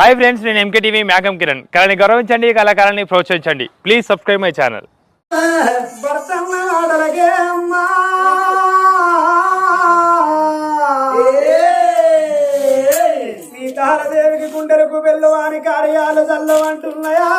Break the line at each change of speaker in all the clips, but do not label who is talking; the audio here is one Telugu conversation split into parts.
హాయ్ ఫ్రెండ్స్ నేను ఎంకే టీవీ మేఘం కిరణ్. కళని గౌరవించండి కళాకారాన్ని ప్రోత్సహించండి. ప్లీజ్ సబ్స్క్రైబ్ మై ఛానల్
సీతారదేవికి గుండెలకు వెళ్ళవాని కార్యాలు చల్లవంటున్నాయా?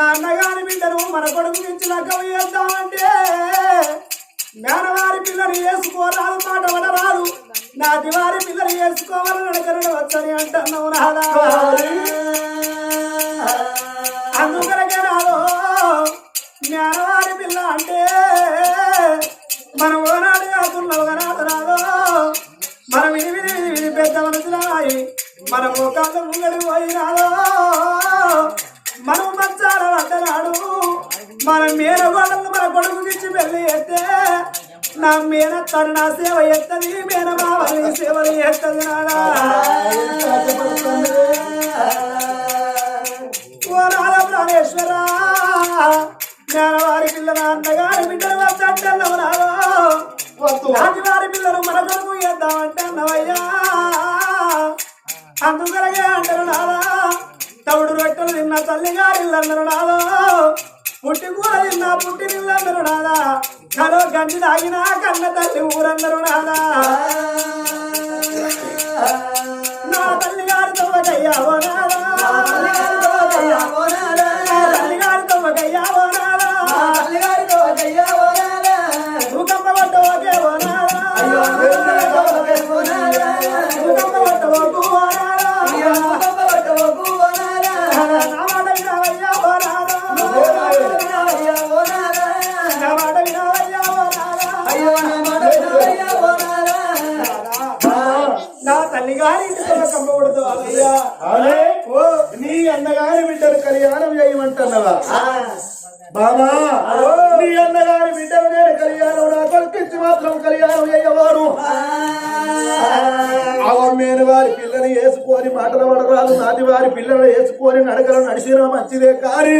నాన్నగారి బిడ్డను మన కొడుకు నుంచి లగ్గం చేద్దామంటే మేనవారి పిల్లని వేసుకోరాదు మాట వడరాదు నా దివారి పిల్లని వేసుకోవాలని నడకరడు వచ్చని అంటున్నావు నాదా. అందుకనకే రాదు మేనవారి పిల్ల అంటే మనం ఓనాడు కాకున్నావు కనాదు రాదు మనం విని విని విని పెద్ద మనసులాయి మన ఒక ముంగడి పోయి రాదు మనం మంచాల పడ్డనాడు మన మేన గోడలు మన కొడుకు ఇచ్చి పెళ్ళి చేస్తే నా మేన తను నా సేవ ఎత్తది మేన బావని సేవలు ఎత్తది నాడా ఓ రాధ ప్రాణేశ్వర జ్ఞానవారి పిల్లల అన్నగారి బిడ్డలు వద్దన్నావు రాదో వారి పిల్లలు మన కొడుకు చేద్దామంటే అన్నవయ్యా అందుకలగే అంటారు నాదా తవుడు రొట్టెలు తిన్న తల్లి గారిల్లన్నారు నాదో పుట్టి కూర తిన్న పుట్టి నిల్లన్నారు నాదా కలో గంజి తాగినా కన్న తల్లి ఊరన్నారు నాదా నా తల్లి గారి తవ్వకయ్యా ఓ నాదా నా తల్లి గారి భూకంప నాదా భూకంప నా తల్లి గారి ఇంటితో?
ఓ, నీ అన్నగారి బిడ్డలు కళ్యాణం చేయమంటున్నావా? బాబా నీ అన్నగారి బిడ్డలు నేను కళ్యాణం నా కల్పించి మాత్రం కళ్యాణం చేయవారు. అవమ్మేని వారి పిల్లని వేసుకొని మాటలు పడరాదు నాటి వారి పిల్లలు వేసుకొని నడకలు నడిచినా మంచిదే కానీ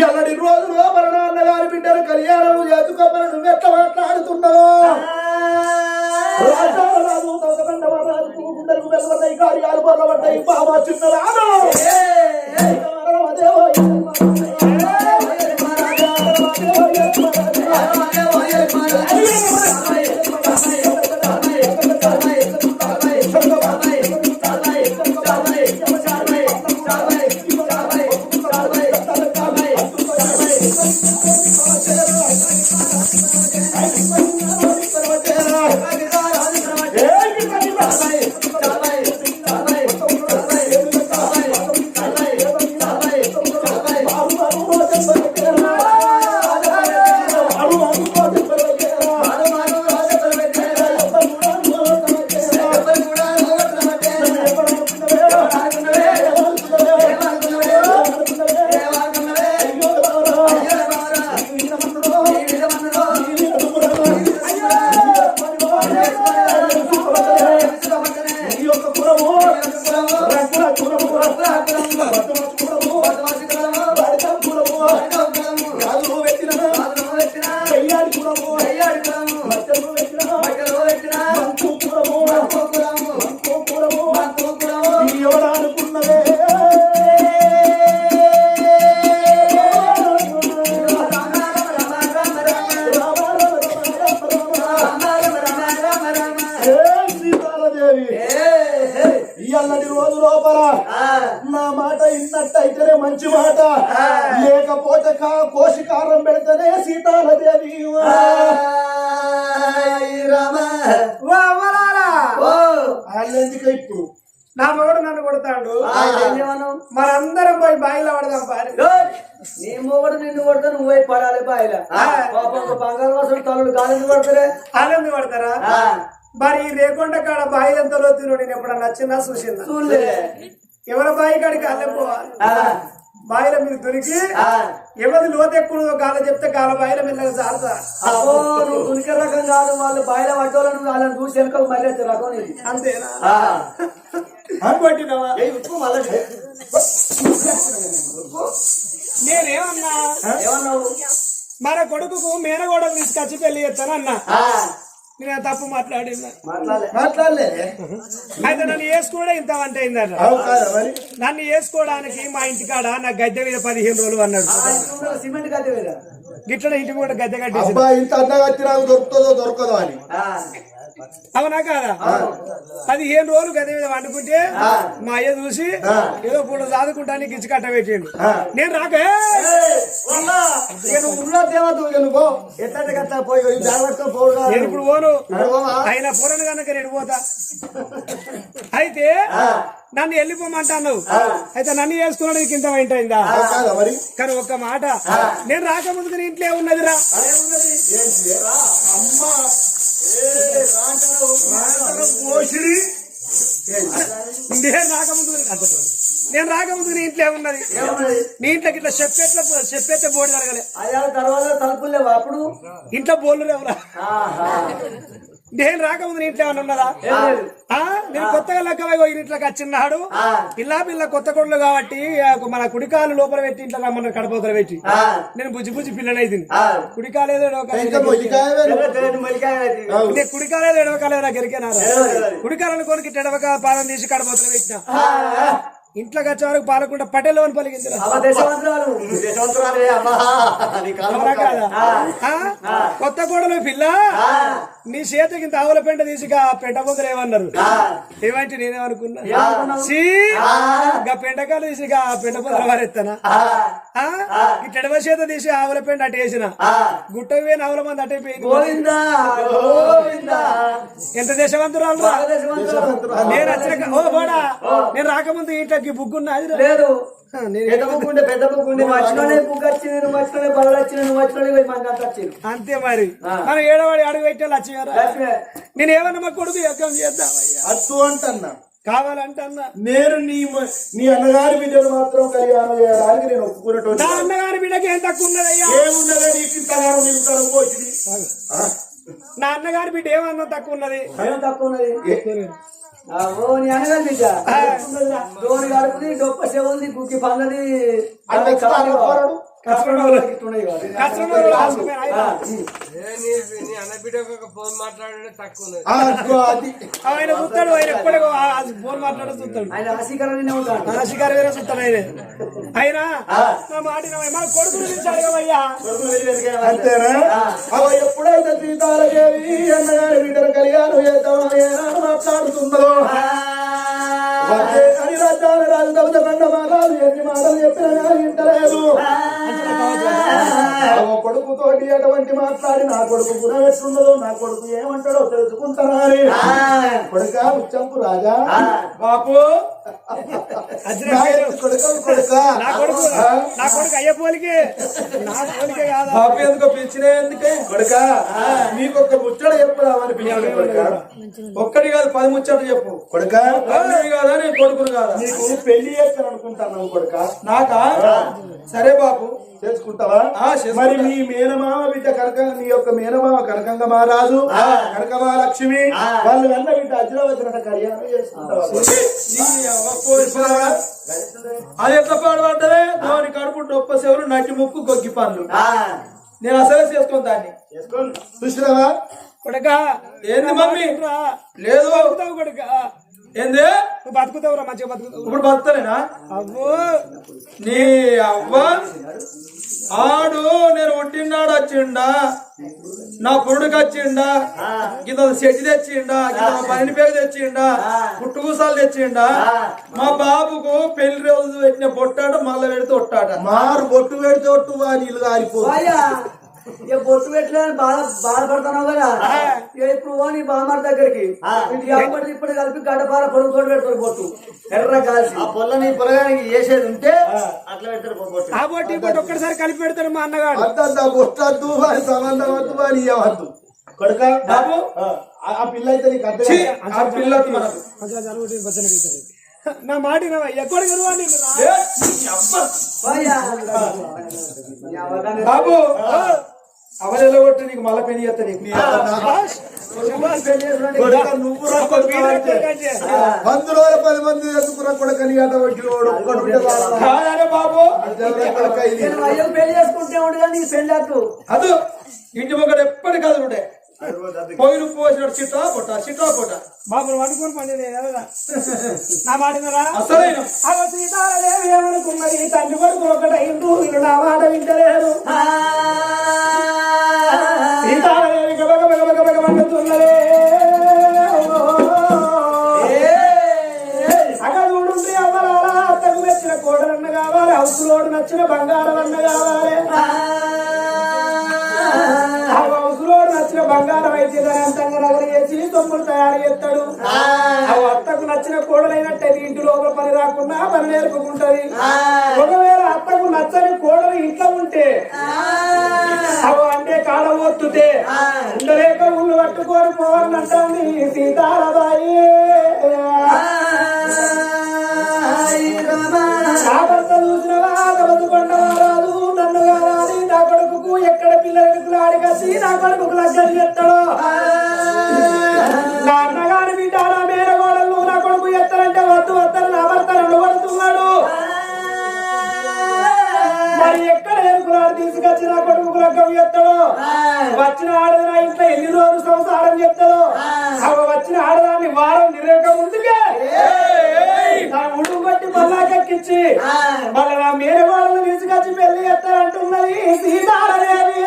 ఎల్లడి 最 ఎవరనుకున్నదే వాళ్ళెందుకు ఇప్పుడు?
నా మగడు నన్ను కొడతాడు. మనందరం పోయి బాయిలో పడదాం పారి.
నీ మొగడు నిన్ను కొడతా నువ్వు పోయి పడాలి బాయిల. బంగారు వర్షం తల్లుడు గాలిని పడతారే
ఆనంది పడతారా మరి రేకొండ కాడ బాయి ఎంత లోతులో నేను ఎప్పుడన్నా నచ్చిందా చూసిందా? ఎవరి బాయి కాడికి అల్లె పోవాలి.
ఆ,
బాయిల మీరు దొరికి. ఎవరి లోతు ఎక్కువ కాల చెప్తే కాల బాయిల మెల్లగా జారుతా.
అబ్బో నువ్వు దునికే రకం కాదు వాళ్ళు బయట పడ్డోళ్ళను వాళ్ళని చూసి వెనుక మళ్ళీ రకం ఇది.
అంతేనా?
ఏయ్, ఉప్పు మళ్ళా.
నేనేమన్నా?
ఏమన్నావు?
మన కొడుకుకు మేనగోడకు తీసుకొచ్చి పెళ్ళి చేస్తాను అన్నా. నేను తప్పు మాట్లాడినా
మాట్లాడలే.
అయితే నన్ను వేసుకోవడం ఇంత వంట
మరి?
నన్ను వేసుకోవడానికి మా ఇంటికాడ నా గద్దె మీద పదిహేను రోజులు అన్నాడు.
సిమెంట్ కట్టి వేరా
గిట్ల ఇంటి కూడా గద్దె కట్టేసి
అబ్బా ఇంత అందంగా వచ్చి నాకు దొరుకుతుందో దొరకదో అని.
ఆ,
అవునా కాదా? పదిహేను రోజులు గద్దె మీద వండుకుంటే మా అయ్య చూసి ఏదో పూట చదువుకుంటానికి ఇచ్చి కట్ట పెట్టిండు నేను రాక?
కట్టా.
నేను ఇప్పుడు పోను? ఆయన పూరను కనుక నేను పోతా. అయితే నన్ను వెళ్ళిపోమంటాను అయితే నన్ను చేసుకున్నానికి ఇంత అయిందా? కానీ ఒక్క మాట. నేను రాకముందుకు నీ ఇంట్లో ఉన్నదిరా
పోషిడి
నేను రాకముందు నేను రాకముందు నీ ఇంట్లో ఉన్నది? నీ ఇంట్లోకి ఇట్లా చెప్పేట్ల చెప్పేస్తే బోర్డు జరగలే.
తర్వాత తలుపులు లేవు అప్పుడు?
ఇంట్లో బోర్డు లేవురా. నేను రాకముందు నీ ఇంట్లో ఏమన్నా ఉన్నదా? నేను కొత్తగా లెక్క పోయి ఇంట్లోకి వచ్చినాడు
ఆ.
పిల్ల పిల్ల కొత్త కొడులు కాబట్టి మన కుడికాలు లోపల పెట్టి ఇంట్లో రమ్మన్న కడపోతలు పెట్టి. నేను బుజ్జి బుజ్జి పిల్లనైతే
ఆ.
కుడికాలు ఏదో ఎడవకాలు
ఇంకా మొయ్యికాయవే
తెల్ల తెల్లని మొలికాయ అది.
నేను కుడికాలు ఏదో ఎడవకాలు నాకు
తెలవదు.
కుడికాలను కొనికి ఎడవక పాలన తీసి కడపోతలు పెట్టిన. ఇంట్లోకి వచ్చే వరకు పాలకుండా పటేలో అని పలికింది? కొత్త కోడలు పిల్ల? నీ చేతికి ఇంత ఆవుల పెంట తీసి పెంట ఏమన్నారు. ఏమంటే నేనేమనుకున్నా? సీ గా పెంటకాలు తీసి పెంట పొగలు వారెత్తానా? చేత తీసి ఆవుల పెంట అటు వేసిన. గుట్ట పోయిన ఆవుల మంది అటే పోయింది ఎంత దేశవంతురాలు. నేను వచ్చిన ఓ బోడా నేను రాకముందు ఇంట్లోకి.
లేదు. అంత
మరి. మనం ఏడవాడి అడుగు పెట్టే లక్ష్యారా
లక్ష్మే.
నేను ఏమన్నా మా కొడుకు యజ్ఞం చేద్దామయ్యా
అత్తు అంటన్నా.
కావాలంటన్నా.
నేను నీ నీ అన్నగారి బిడ్డను మాత్రం కళ్యాణం చేయడానికి నేను ఒప్పుకున్నట్టు
నా అన్నగారి బిడ్డకి ఏం తక్కువ ఉన్నదయ్యా
ఏమున్నదే నీకు ఇంతగానో
నా అన్నగారి బిడ్డ ఏమన్నా తక్కువ ఉన్నది?
తక్కువ ఉన్నది? ఓ నీ అనగాలి బిడ్డ దోని గడుపుది డొప్ప చెవుంది కుక్కి పన్నది.
ఆయన. చూస్తాడు ఆయన ఫోన్ మాట్లాడు చూస్తాడు.
ఆయన
వేరే చూస్తాడు ఆయన. ఆయన మాట. మన
ఎప్పుడైతే సీతాలదేవి అన్నగారి మాట్లాడుతుందో. వచ్చే అని రాజ్యాలు రాజు దవత బండ మాటలు ఎన్ని మాటలు చెప్పినా కానీ వింటలేదు. ఆ కొడుకు తోటి అటువంటి మాట్లాడి నా కొడుకు గుణం ఎట్లున్నదో నా కొడుకు ఏమంటాడో తెలుసుకుంటారా అని. కొడుక ఉచ్చంపు రాజా.
బాపు.
నా ఎత్తు కొడుక కొడుక.
నా కొడుకు నా కొడుకు అయ్య పోలికే. నా పోలికే కాదా?
బాబు ఎందుకో పిలిచిన ఎందుకే? కొడుక నీకు ఒక ముచ్చట చెప్పుదామని పిలిచాడు కొడుక.
ఒక్కటి కాదు పది ముచ్చట్లు చెప్పు.
కొడుక
కాదా నేను కొడుకును కాదా?
నీకు పెళ్ళి చేస్తాను అనుకుంటాను కొడుక.
నాకా? సరే బాపు
చేసుకుంటావా
ఆ, చేసుకుంటా.
మరి నీ మేనమామ బిడ్డ కనక నీ యొక్క మేనమామ కనకంగ మహారాజు కనక మహాలక్ష్మి వాళ్ళు అన్న బిడ్డ అజ్రవచన కళ్యాణం చేసుకుంటావా.
అది ఎట్లా పాడబడ్డదే దాని కడుపు డొప్ప సెవరు నటి ముక్కు గొగ్గి పనులు నేను అసలే చేసుకోను దాన్ని
చేసుకోండి చూసినావా
కొడుక
ఏంది మమ్మీ. లేదు
కొడుక
ఏంది?
నువ్వు బతుకుతావురా మంచిగా బతుకుతావు
ఇప్పుడు బతలేనా
అవ్వో.
నీ అవ్వ ఆడు నేను ఒట్టినాడు వచ్చిండా నా పురుడుకి వచ్చిండా గిత సెట్టి తెచ్చిండా గిత పని పేరు తెచ్చిండా పుట్టుకూసాలు తెచ్చిండా మా బాబుకు పెళ్ళి రోజు పెట్టిన పొట్టాడు మళ్ళీ పెడితే ఒట్టాట.
మారు బొట్టు పెడితే ఒట్టు వా నీళ్ళు కారిపో
ఇక బొట్టు పెట్టలేదని బాధ బాధపడుతున్నావు కదా? ఇప్పుడు నీ బామ్మారి దగ్గరికి. ఇది అప్పటి ఇప్పుడు కలిపి గడపాల పొడుగు తోడు పెడతారు పొట్టు ఎర్ర కాల్చి.
ఆ పొల్లని పొలగానికి చేసేది ఉంటే అట్లా పెడతారు
ఆ బొట్టి బొట్టి ఒక్కడిసారి కలిపి పెడతాడు మా అన్నగాడు.
అంత కొట్టద్దు వారి సంబంధం వద్దు వారి ఇవ్వద్దు కొడుక
బాబు.
ఆ- పిల్ల అయితే నీకు అర్థం.
ఆ పిల్లకి మనకు.
నా మాట? ఎక్కడ
బాబు. అవలలో కొట్టి నీకు మళ్ళా పెళ్ళి చేస్తా నీకు.
నువ్వు. వంద రోజుల పది మంది ఎందుకురా కొడుక నీ ఆట వచ్చినోడు
బాబు.
పెళ్ళి చేసుకుంటే ఉండగా నీకు అట్టు
అదు ఇంటి మొక్కడు ఎప్పటి కదులుండే పోయిన పోసినట్టు చిట్టా పొట్ట చిట్టా పొట్ట.
బాబు నువ్వు అనుకోని పని లేదు కదా. నా మాట వినరా?
అసలైన
అగో సీతారాదేవి ఏమనుకున్నది తండ్రి కొడుకు ఒకటైండు వీళ్ళు నా మాట వింటలేరు. సీతారాదేవి గబగ బగ బగ బగ మండుతున్నదే అగదుడుండి అవ్వలారా అత్తకు మెచ్చిన కోడలన్న కావాలి హౌసులోడు నచ్చిన బంగారం అన్న కావాలి బంగారం అయితే అంతంగా నగలు చేసి తొమ్ములు తయారు చేస్తాడు. అత్తకు నచ్చిన కోడలైనట్టయితే ఇంటి లోపల పని రాకుండా పని నేర్పుకుంటది. ఒకవేళ అత్తకు నచ్చని కోడలు ఇంట్లో ఉంటే అవు అంటే కాడ ఒత్తుతే ఉండలేక ఉళ్ళు పట్టుకొని పోవాలంటుంది సీతారాబాయి కొడుకు లగ్గని ఎత్తడో నా అన్నగారి బిడ్డ నా మేనగోడలు నా కొడుకు ఎత్తరంటే వద్దు వద్దరు నా భర్త నన్ను పడుతున్నాడు మరి ఎక్కడ ఎరుకులాడు తీసుకొచ్చి నా కొడుకు లగ్గం ఎత్తడో వచ్చిన ఆడది నా ఇంట్లో ఎన్ని రోజులు సంసారం చెప్తాడో అవి వచ్చిన ఆడదాన్ని వారం నిరేక ముందుకే. నా కొట్టి కొట్టి మళ్ళాకెక్కించి మళ్ళీ నా మేనగోడలు తీసుకొచ్చి పెళ్ళి ఎత్తారంటున్నది సీతారాదేవి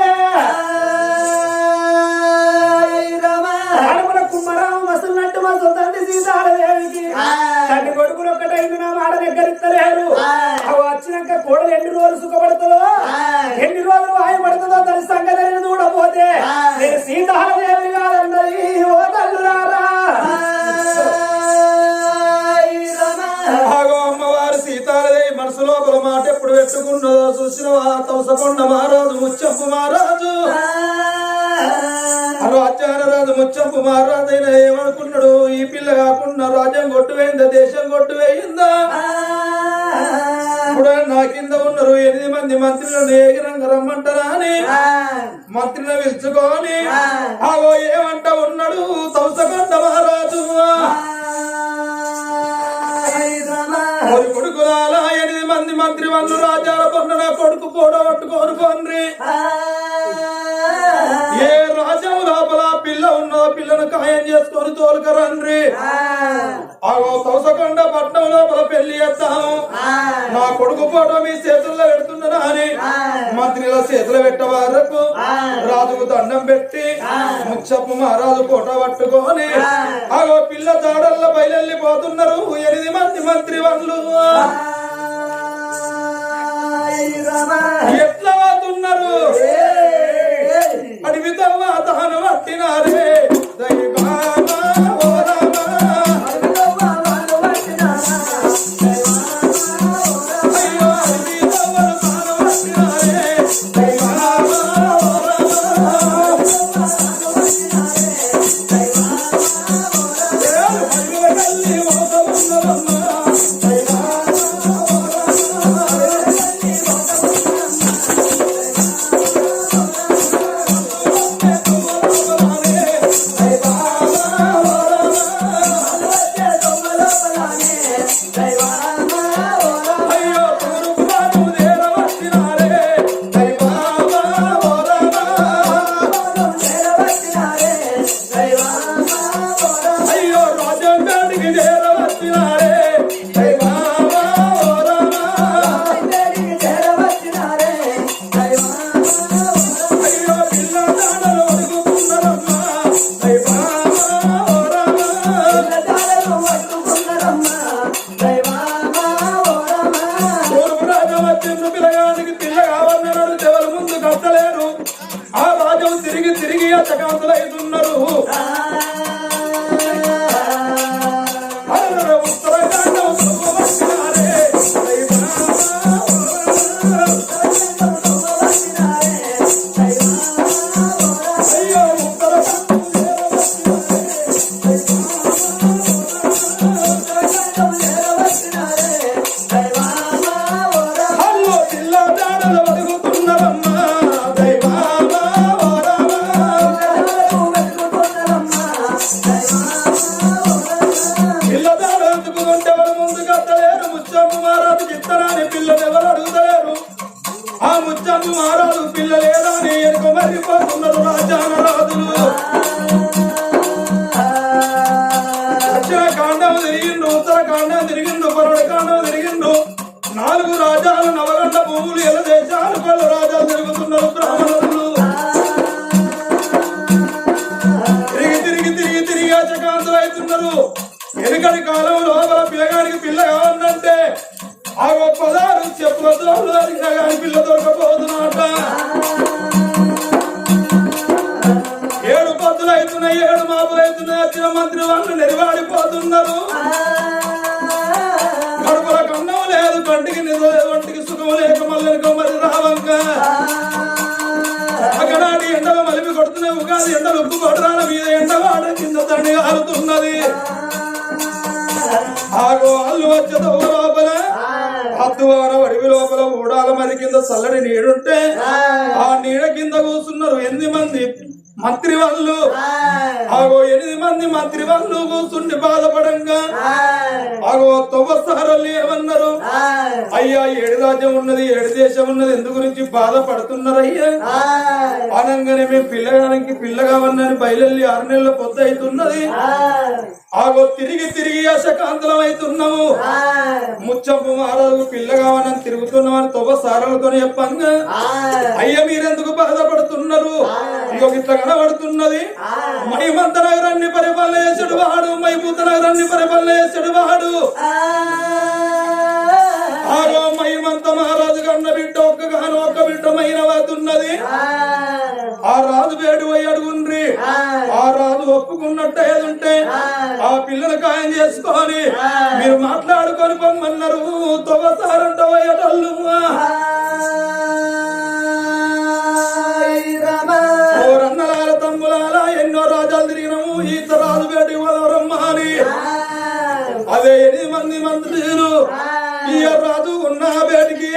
పెట్టుకున్నదో చూసినవా? తవసకొండ మహారాజు ముచ్చంపు మహారాజు. రాజ్యానరాజు ముచ్చంపు మహారాజు అయినా ఏమనుకున్నాడు? ఈ పిల్ల కాకుండా రాజ్యం కొట్టువేయిందా దేశం కొట్టువేయిందా ఇప్పుడు నా కింద ఉన్నారు. ఎనిమిది మంది మంత్రులను ఏగిరంగ రమ్మంటారా అని? మంత్రిని పిలుచుకొని ఏమంట ఉన్నాడు? తవసకొండ మహారాజు. వాళ్ళు రాజాల పొన్న నా కొడుకు పోడగొట్టుకోను పొండ్రి ఏ రాజ్యం లోపల పిల్ల ఉన్నదో పిల్లను ఖాయం చేసుకొని తోలుకరండ్రి. ఆగో తోసకొండ పట్నం లోపల పెళ్ళి చేస్తాము నా కొడుకు ఫోటో మీ చేతుల్లో పెడుతున్నా అని మంత్రిల చేతులు పెట్టే వరకు రాజుకు దండం పెట్టి ముచ్చప్పు మహారాజు ఫోటో పట్టుకొని ఆగో పిల్ల జాడల్లో బయలుపోతున్నారు ఎనిమిది మంది మంత్రి వాళ్ళు. ఎట్లా పోతున్నారు అడవి తవ్వాతన పట్టినారే అవుతున్నాయి ఏడు మాపులు అవుతున్నాయి వచ్చిన మంత్రి వాళ్ళు నెరవాడిపోతున్నారు కడుపుల కన్నం లేదు కంటికి నిద్ర ఒంటికి సుఖం లేక మళ్ళీ మరి రావంక. అక్కడాటి ఎండలు మలిపి కొడుతున్నాయి ఉగాది ఎండలు ఉప్పు కొట్టరాల మీద ఎండవాడ కింద తండ్రి ఆరుతున్నది. ఆగో అల్లు వచ్చే దొంగ లోపల అద్దువార అడవి లోపల ఊడాల మరి కింద చల్లడి నీడుంటే ఆ నీడ కింద కూర్చున్నారు ఎనిమిది మంది. మంత్రి వాళ్ళు ఆగో ఎనిమిది మంది మంత్రి వాళ్ళు కూర్చుండి బాధపడంగా ఆగో తొవ్వసారల్ని ఏమన్నారు అయ్యా ఏడు రాజ్యం ఉన్నది ఏడు దేశం ఉన్నది ఎందు గురించి బాధపడుతున్నారు అయ్యా అనంగానే మేము పిల్లగానికి పిల్లగా ఉన్నని బయలుల్లి ఆరు నెలల పొద్దు అవుతున్నది ఆగో తిరిగి తిరిగి అశకాంతలం అవుతున్నాము ముచ్చంపు మారాలు పిల్లగావనని తిరుగుతున్నామని తొవ్వ సారాలతో చెప్పంగా అయ్య మీరెందుకు బాధపడుతున్నారు? ఇంకొక ఇట్లా కనబడుతున్నది. మైమంత నగరాన్ని పరిపాలన చేసాడు వాడు మైపూత నగరాన్ని పరిపాలన చేసాడు వాడు. ఆరో మైమంత మహారాజు కన్న బిడ్డ ఒక్కగాను ఒక్క బిడ్డ మైనవతున్నది ఆ. రాజు వేడు పోయి అడుగుండ్రి. ఆ. రాజు ఒప్పుకున్నట్టు ఏదుంటే ఆ. పిల్లని ఖాయం చేసుకొని మీరు మాట్లాడుకొని పొమ్మన్నారు. తొగసారంట పోయేటల్లు ఎన్నో రాజాలు తిరిగినము. ఈత రాజు వేటి వదరమ్మ అని అదే ఎనిమిది మంది మంత్రులు. ఈ రాజు ఉన్న బేటికి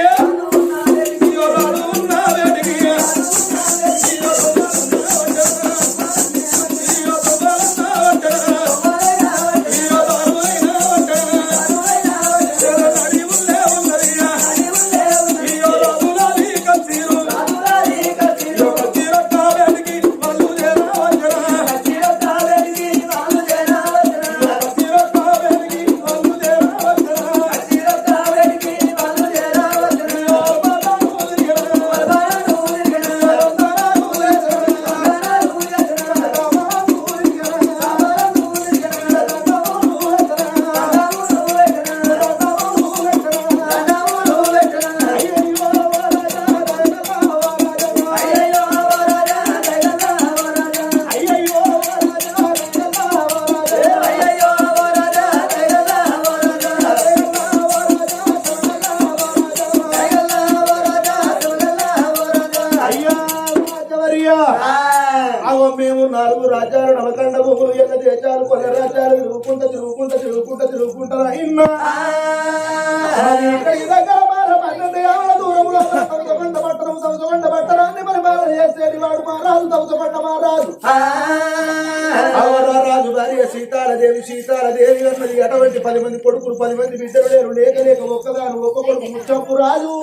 పది మంది బిడ్డలు లేరు లేక లేక ఒక్కదాను ఒక్క కొడుకు ముచ్చంపు రాజు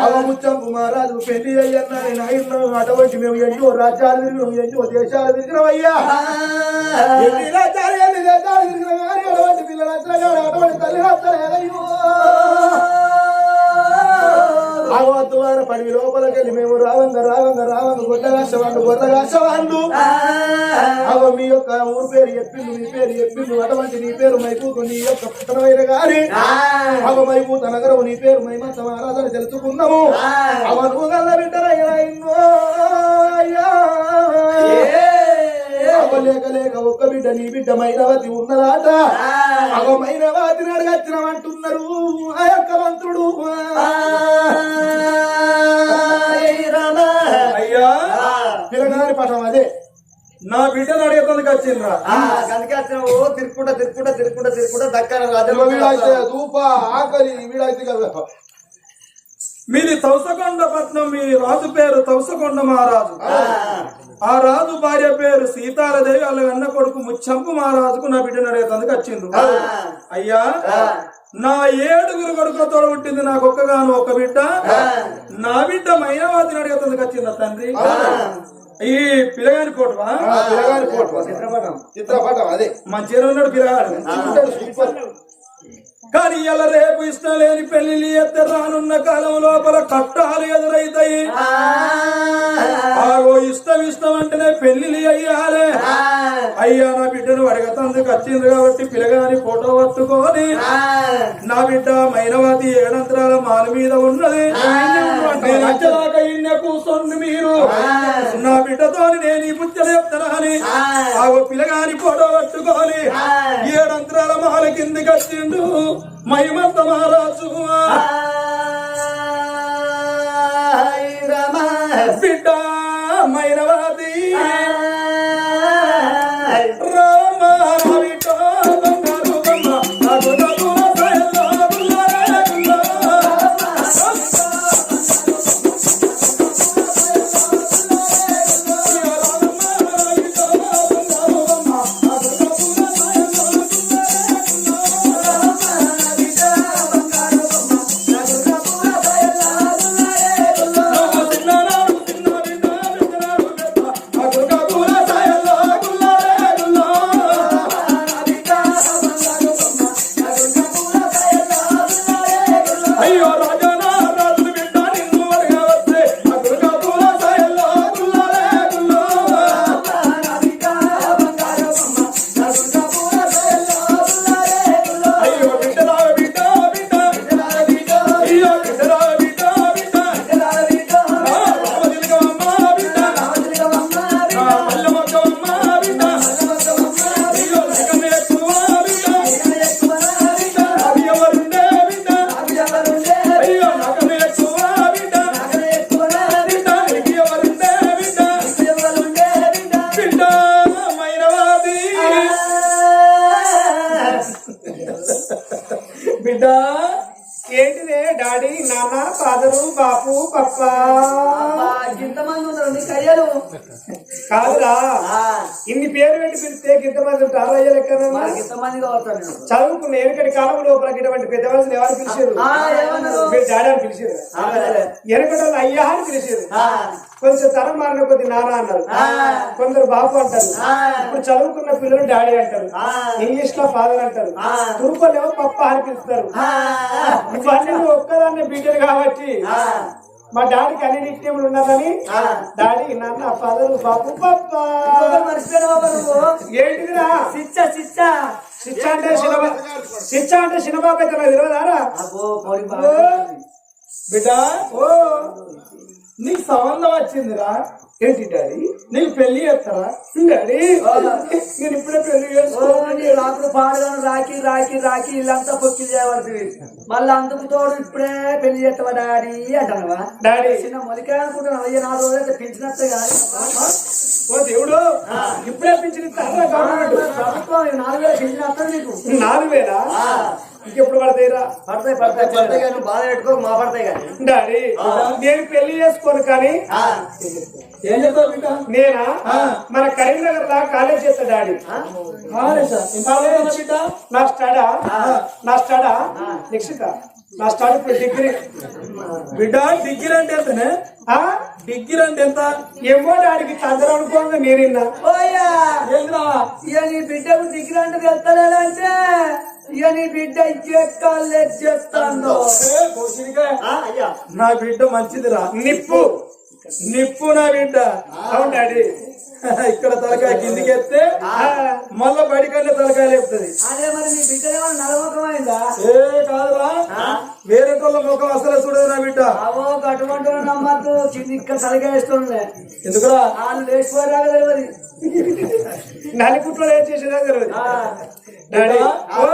అవ ముచ్చంపు మహారాజు పెళ్ళి అయ్యన్నాని అటువంటి మేము ఎన్నో రాజ్యాలు తిరిగినాం ఎన్నో దేశాలు తిరిగినాం అయ్యా ఎన్ని రాజ్యాలు ఎన్ని దేశాలు తిరిగినా కానీ అటువంటి పిల్లలు వచ్చినా అటువంటి తల్లి రాజ్యాలు ఆవత్తు వారు పడి లోపలికెళ్ళి మేము రావంగ రావంగ రావంగ గొడ్డగాసవాండు గొర్రగాసవాండు అవ మీ యొక్క ఊరు పేరు చెప్పిండు మీ పేరు చెప్పిండు అటువంటి నీ పేరు మైపూతు నీ యొక్క పుట్టనమైన గారి అవ మైపూత నగరం నీ పేరు మైమంత మహారాజు తెలుసుకున్నాము అవ నువ్వు గల్ల బిడ్డరయ్యా లేక లేక ఒక్క బిడ్డ నీ బిడ్డ మైనవతి ఉన్నదాట. అగో మైనవతిని అడగచ్చినమంటున్నారు ఆ యొక్క మంత్రుడు.
అయ్యా
పిల్లగారి పటం అదే.
నా బిడ్డను అడిగేందుకు వచ్చిండ్రా?
అందుకే వచ్చినావు తిరుక్కుంటా తిరుక్కుంటా తిరుక్కుంటా తిరుక్కుంటా దక్కన రాజు
ఆకలి వీడైతే కదా
మీది తౌసకొండ పట్నం మీ రాజు పేరు తౌసకొండ మహారాజు. ఆ. రాజు భార్య పేరు సీతాలదేవి వాళ్ళ అన్న కొడుకు ముచ్చంపు మహారాజుకు నా బిడ్డను అడిగేందుకు వచ్చిండ్రు అయ్యా నా ఏడుగురు కొడుకులతో పుట్టింది నాకు ఒక్కగాను ఒక బిడ్డ. నా బిడ్డ మైనవాతిని అడిగేందుకు వచ్చిందా తండ్రి? ఈ పిల్లగాని కోటవా
ఆ, పిల్లగారి ఫోటో.
చిత్రపటం.
చిత్రపటం అదే.
మంచిగా ఉన్నాడు పిల్లగాడు. కానీ ఇలా రేపు ఇష్టం లేని పెళ్ళి ఎత్తే రానున్న కాలం లోపల కట్టాలు ఎదురైతాయి. ఆగో ఇష్టం ఇష్టం అంటేనే పెళ్ళి అయ్యాలే అయ్యా నా బిడ్డను అడగతందుకు వచ్చింది కాబట్టి పిల్లగాని ఫోటో పట్టుకొని నా బిడ్డ మైనవతి ఏడంతరాల మాల మీద ఉన్నది. నేను వచ్చేదాకా ఇన్నే కూర్చోండి మీరు. నా బిడ్డతో నేను ఈ ముచ్చట చెప్తానని ఆగో పిల్లగాని ఫోటో పట్టుకొని ఏడంతరాల మాల కిందికి వచ్చిండు మహిమంత మహారాజు బిడ్డ మైనవతి
డాడీ నాన్న ఫాదరు బాపు పప్ప.
ఇంతమంది ఉన్నారు నీ కయ్యలు
కాదురా. ఇన్ని పేరు పెట్టి పిలిస్తే ఇంతమంది ఉంటారు? అయ్యా
నేను?
చదువుకున్న ఎనకటి కాలం లోపల ఇటువంటి పెద్ద మనుషులు ఎవరు పిలిచారు? మీరు డాడీ అని పిలిచారు. ఎనకటి వాళ్ళు అయ్యా అని పిలిచారు. కొంచెం తరం మారిన కొద్ది నాన్న అన్నారు. కొందరు బాపు అంటారు. ఇప్పుడు చదువుకున్న పిల్లలు డాడీ అంటారు. ఇంగ్లీష్లో ఫాదర్ అంటారు. తురుకోలేమో పప్ప అని పిలుస్తారు. ఇవన్నీ ఒక్కదాన్ని బిడ్డలు కాబట్టి మా డాడీకి అన్ని నిత్యములు ఉన్నదని?
ఆ.
డాడీ నాన్న ఫాదర్ బాపు పప్ప. ఏంటిదిరా?
సిచ్చ సిచ్చ
శిక్ష అంటే శినబా శిక్ష అంటే శినబాబు అయితే నాకు తెలియదారా?
బిడ్డ
ఓ.
నీకు సంబంధం వచ్చిందిరా.
ఏంటి డాడీ?
నీకు పెళ్ళి చేస్తారా?
డాడీ? నేను ఇప్పుడే
పెళ్ళి
చేసుకోవాలి.
రాత్రి పాడగాను రాకి రాకి రాకి ఇల్లంతా పొక్కి చేయబడుతుంది మళ్ళీ అందుకు తోడు ఇప్పుడే పెళ్ళి చేస్తావా డాడీ అంటావా
డాడీ.
చిన్న మొలికే అనుకుంటున్నావు? అయ్యా నాలుగు రోజులైతే పెంచినట్టే కానీ.
ఓ దేవుడు ఇప్పుడే గవర్నమెంట్
ప్రభుత్వం నాలుగు వేలు పెంచినట్టు నీకు.
నాలుగు వేల? ఇంకెప్పుడు పడతాయిరా
పడతాయి పడతాయి. పడతాయి కానీ బాధ పెట్టుకో మా పడతాయి కానీ.
డాడీ నేను పెళ్ళి చేసుకోను కానీ
ఏం
నేనా? మన కరీంనగర్ లా కాలేజ్ చేస్తా డాడీ. నా స్టడా? నా స్టడా? నెక్స్ట్ నా స్టడీ ఇప్పుడు డిగ్రీ.
బిడ్డ డిగ్రీ అంటే ఎంతనే?
ఆ?
డిగ్రీ అంటే ఎంత?
ఏమో డాడీకి చంద్రం అనుకోగా నేనిన్నా
ఓయ్యా
ఏంద్రా?
ఇక నీ బిడ్డకు డిగ్రీ అంటే తెలుస్తలేదంటే. ఇక నీ బిడ్డ ఇంకెక్కాలే చేస్తాను
ఏ, కోసినికే.
అయ్యా.
నా బిడ్డ మంచిదిరా.
నిప్పు.
నిప్పు నా బిడ్డ.
అవును డాడీ.
ఇక్కడ తలకాయ కిందికి ఎత్తే మళ్ళా బడికన్నా తలకాయ లేపుతుంది.
అదే మరి నీ బిడ్డ నలముఖమైందా
ఏ కాదురా. వేరే వాళ్ళ ముఖం అసలు చూడదు నా బిడ్డ.
అవో అటువంటి నమ్మద్దు. కింది ఇక్కడ తలకేస్తుంది
ఎందుకురా?
వాళ్ళు లేచిపోయారా తెలియదు
నలిపుట్లో ఏం చేసేదో తెలియదు. డాడీ.
ఓ,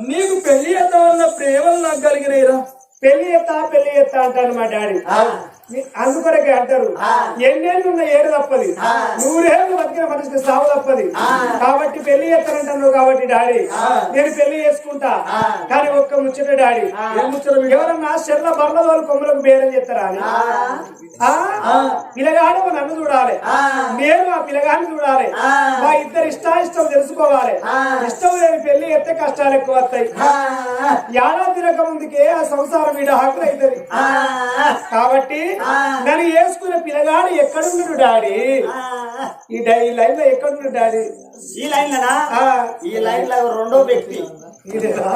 నీకు పెళ్ళి చేద్దామన్న ప్రేమలు నాకు కలిగినాయిరా.
పెళ్ళి ఎత్తా పెళ్ళి ఎత్తా అంటాను మా డాడీ. అందుకొరకే అంటారు. ఎన్నేళ్ళు ఉన్న ఏడు తప్పది. నూరేళ్ళు బతికిన మనిషికి సాగు తప్పది. కాబట్టి పెళ్ళి ఎత్తానంటాను కాబట్టి డాడీ. నేను పెళ్ళి చేసుకుంటా. కానీ ఒక్క ముచ్చట డాడీ. ఎవరన్నా చెర్ల బర్ల వాళ్ళు కొమ్మలకు బేరం చేస్తారా అని? పిల్లగాడు నన్ను చూడాలి. నేను ఆ పిల్లగాడిని చూడాలి. మా ఇద్దరు ఇష్టాయిష్టం తెలుసుకోవాలి. ఇష్టం లేని పెళ్ళి ఎత్తే కష్టాలు ఎక్కువ వస్తాయి. ఏడాది తిరగ ముందుకే ఆ సంసారం మీద హక్కులు అవుతుంది. కాబట్టి నన్ను వేసుకునే పిల్లగాడు ఎక్కడున్నాడు డాడీ? ఈ లైన్లో ఎక్కడున్నాడు డాడీ?
ఈ లైన్ ఈ లైన్లో రెండో వ్యక్తి.
ఇదేనా?